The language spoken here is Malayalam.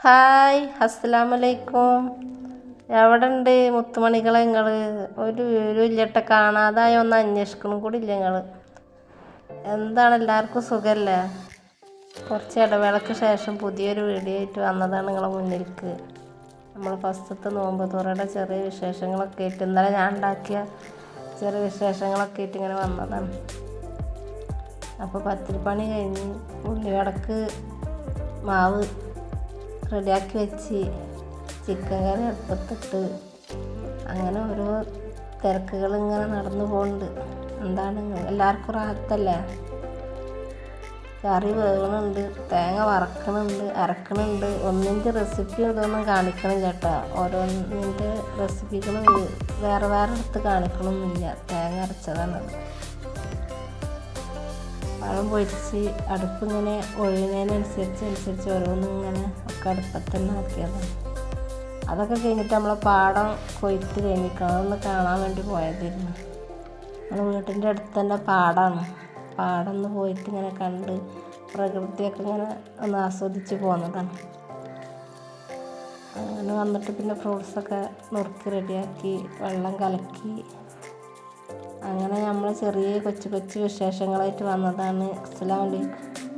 ഹായ് അസ്സലാമലൈക്കും. എവിടെ ഉണ്ട് മുത്തുമണികളെ നിങ്ങൾ ഒരു വിവരവും ഇല്ലട്ട കാണാതായ ഒന്ന് അന്വേഷിക്കണം കൂടി ഇല്ല നിങ്ങൾ എന്താണ് എല്ലാവർക്കും സുഖമല്ലേ കുറച്ച് ഇടവേളയ്ക്ക് ശേഷം പുതിയൊരു വീഡിയോ ആയിട്ട് വന്നതാണ് നിങ്ങളെ മുന്നിലേക്ക് നമ്മൾ ഫസ്റ്റത്തെ നോമ്പ് തുറയുടെ ചെറിയ വിശേഷങ്ങളൊക്കെ ആയിട്ട് ഇന്നലെ ഞാൻ ഉണ്ടാക്കിയ ചെറിയ വിശേഷങ്ങളൊക്കെ ആയിട്ട് ഇങ്ങനെ വന്നതാണ്. അപ്പോൾ പത്തിരിപ്പണി കഴിഞ്ഞ് ഉള്ളിവടക്ക് മാവ് റെഡിയാക്കി വെച്ച് ചിക്കൻ കറി അടുപ്പത്തിട്ട് അങ്ങനെ ഓരോ തിരക്കുകൾ ഇങ്ങനെ നടന്നു പോകുന്നുണ്ട് എന്താണ് എല്ലാവർക്കും റാഹത്തല്ലേ കറി വേകണുണ്ട് തേങ്ങ വറക്കണുണ്ട് അരക്കണുണ്ട്. ഒന്നിന്റെ റെസിപ്പി ഇതൊന്നും കാണിക്കണം കേട്ടോ ഓരോന്നിന്റെ റെസിപ്പികൾ വേറെ വേറെ എടുത്ത് കാണിക്കണമെന്നില്ല തേങ്ങ അരച്ചതാണത് പഴം പൊരിച്ച് അടുപ്പ് ഇങ്ങനെ ഒഴിയുന്നതിനനുസരിച്ച് അനുസരിച്ച് ഓരോന്നും ഇങ്ങനെ ഒക്കെ അടുപ്പത്തന്നെ ആക്കിയതാണ്. അതൊക്കെ കഴിഞ്ഞിട്ട് നമ്മളെ പാടം കൊയ്ത്ത് കഴിഞ്ഞിട്ട് അതൊന്ന് കാണാൻ വേണ്ടി പോയതായിരുന്നു. നമ്മൾ വീട്ടിന്റെ അടുത്ത് തന്നെ പാടാണ്. പാടം ഒന്ന് പോയിട്ട് ഇങ്ങനെ കണ്ട് പ്രകൃതിയൊക്കെ ഇങ്ങനെ ഒന്ന് ആസ്വദിച്ച് പോകുന്നതാണ് അങ്ങനെ വന്നിട്ട് പിന്നെ ഫ്രൂട്ട്സൊക്കെ നുറുക്കി റെഡിയാക്കി വെള്ളം കലക്കി അങ്ങനെ നമ്മൾ ചെറിയ കൊച്ചു കൊച്ചു വിശേഷങ്ങളായിട്ട് വന്നതാണ്. അസ്സലാമു അലൈക്കും.